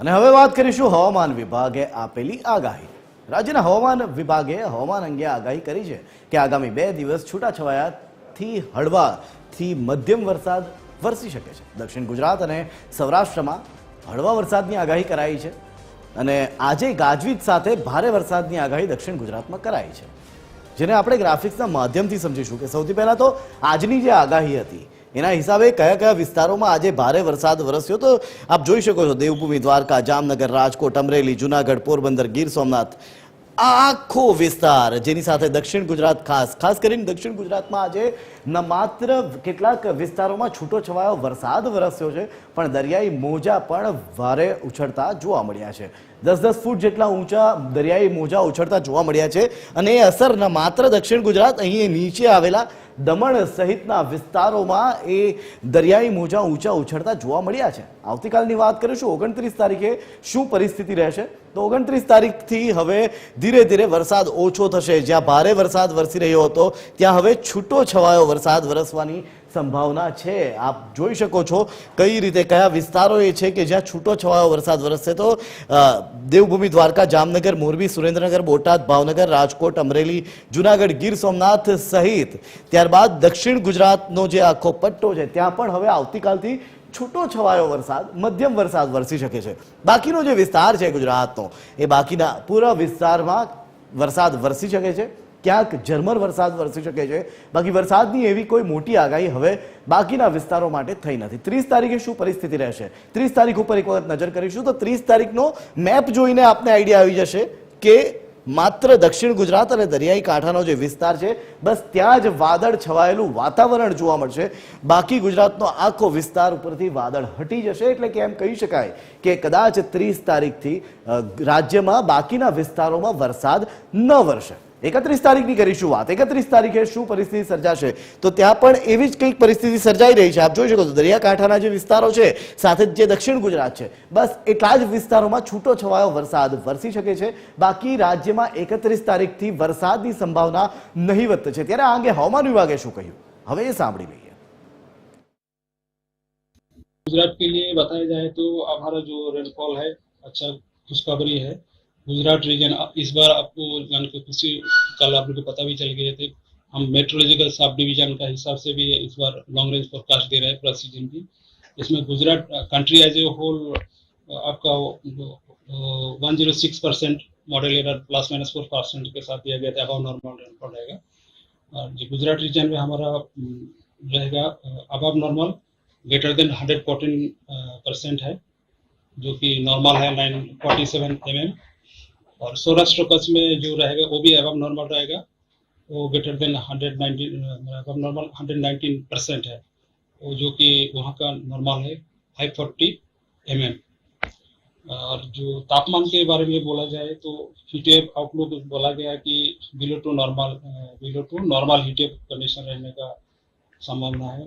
અને હવે વાત કરીશું હવામાન વિભાગે આપેલી આગાહી. રાજ્યના હવામાન વિભાગે હવામાન અંગે આગાહી કરી છે કે આગામી બે દિવસ છૂટાછવાયાથી હળવાથી મધ્યમ વરસાદ વરસી શકે છે. દક્ષિણ ગુજરાત અને સૌરાષ્ટ્રમાં હળવા વરસાદની આગાહી કરાઈ છે અને આજે ગાજવીજ સાથે ભારે વરસાદની આગાહી દક્ષિણ ગુજરાતમાં કરાઈ છે. જેને આપણે ગ્રાફિક્સના માધ્યમથી સમજીશું કે સૌથી પહેલાં તો આજની જે આગાહી હતી એના હિસાબે કયા કયા વિસ્તારોમાં આજે ભારે વરસાદ વરસ્યો તો આપ જોઈ શકો છો દેવભૂમિ, દ્વારકા, જામનગર, રાજકોટ, અમરેલી, જુનાગઢ, પોરબંદર, ગીર સોમનાથ. આખો વિસ્તાર જેની સાથે દક્ષિણ ગુજરાત ખાસ ખાસ કરીને દક્ષિણ ગુજરાતમાં આજે ન માત્ર કેટલાક વિસ્તારોમાં છૂટો છવાયો વરસાદ વરસ્યો છે, પણ દરિયાઈ મોજા પણ ભારે ઉછળતા જોવા મળ્યા છે. દસ દસ ફૂટ જેટલા ઊંચા દરિયાઈ મોજા ઉછળતા જોવા મળ્યા છે અને એ અસર ન માત્ર દક્ષિણ ગુજરાત, અહીં નીચે આવેલા દમણ સહિતના વિસ્તારોમાં એ દરિયાઈ મોજા ઊંચા ઉછળતા જોવા મળ્યા છે. આવતીકાલની વાત કરીશું ઓગણત્રીસ તારીખે શું પરિસ્થિતિ રહેશે? તો ઓગણત્રીસ તારીખથી હવે ધીરે ધીરે વરસાદ ઓછો થશે. જ્યાં ભારે વરસાદ વરસી રહ્યો હતો, ત્યાં હવે છૂટો છવાયો વરસાદ વરસવાની સંભાવના છે. આપ જોઈ શકો છો કઈ રીતે કયા વિસ્તારો એ છે કે જ્યાં છૂટો છવાયો વરસાદ વરસશે તો દેવભૂમિ દ્વારકા, જામનગર, મોરબી, સુરેન્દ્રનગર, બોટાદ, ભાવનગર, રાજકોટ, અમરેલી, જુનાગઢ, ગીર સોમનાથ સહિત. ત્યારબાદ દક્ષિણ ગુજરાતનો જે આખો પટ્ટો છે, ત્યાં પણ હવે આવતીકાલથી છૂટો છવાયો વરસાદ, મધ્યમ વરસાદ વરસી શકે છે. બાકીનો જે વિસ્તાર છે ગુજરાતનો, એ બાકીના પૂરા વિસ્તારમાં વરસાદ વરસી શકે છે. ક્યાંક ઝરમર વરસાદ વરસી શકે છે. બાકી વરસાદની એવી કોઈ મોટી આગાહી હવે બાકીના વિસ્તારો માટે થઈ નથી. ત્રીસ તારીખે શું પરિસ્થિતિ રહેશે? ત્રીસ તારીખ ઉપર એક વખત નજર કરીશું તો ત્રીસ તારીખનો મેપ જોઈને આપને આઈડિયા આવી જશે કે માત્ર દક્ષિણ ગુજરાત અને દરિયાઈ કાંઠાનો જે વિસ્તાર છે, બસ ત્યાં જ વાદળ છવાયેલું વાતાવરણ જોવા મળશે. બાકી ગુજરાતનો આખો વિસ્તાર ઉપરથી વાદળ હટી જશે એટલે કે એમ કહી શકાય કે કદાચ ત્રીસ તારીખથી રાજ્યમાં બાકીના વિસ્તારોમાં વરસાદ ન વરસે. એકત્રીસ તારીખની કરીશું વાત એકત્રીસ તારીખે શું પરિસ્થિતિ સર્જાશે તો ત્યાં પણ એવી જ કંઈક પરિસ્થિતિ સર્જાઈ રહી છે આપ જોઈ શકો છો દરિયાકાંઠાના જે વિસ્તારો છે સાથે જ જે દક્ષિણ ગુજરાત છે બસ એટલા જ વિસ્તારોમાં છૂટો છવાયો વરસાદ વરસી શકે છે બાકી રાજ્યમાં એકત્રીસ તારીખથી વરસાદની સંભાવના નહીવત છે ત્યારે આ અંગે હવામાન વિભાગે શું કહ્યું હવે એ સાંભળી લઈએ गुजरात के लिए बताया जाए तो हमारा जो रेनफॉल है अच्छा खुशखबरी है गुजरात रीजन इस बार आपको जान के खुशी, कल आप लोग को पता भी चल गए थे, हम मेट्रोलॉजिकल सब डिवीज़न का हिसाब से भी इस बार लॉन्ग रेंज फोरकास्ट दे रहे हैं पूरा सीज़न की। इसमें Gujarat country as a whole आपका one zero six percent model error plus minus four percent के साथ दिया गया था अबाव नॉर्मल रहेगा। और जो गुजरात रीजन में हमारा रहेगा above normal greater than hundred fourteen percent है, जो कि नॉर्मल है nine forty seven m m और सौराष्ट्र कच्छ में जो रहेगा, वो भी एवं नॉर्मल रहेगा। वो greater than hundred nineteen normal hundred nineteen percent है। वो जो कि वहाँ का नॉर्मल है फाइव फोर्टी एम एम और जो तापमान के बारे में बोला जाए तो हीटेव आउटलुक बोला गया कि below to normal below to normal heatwave condition रहने का संभावना है।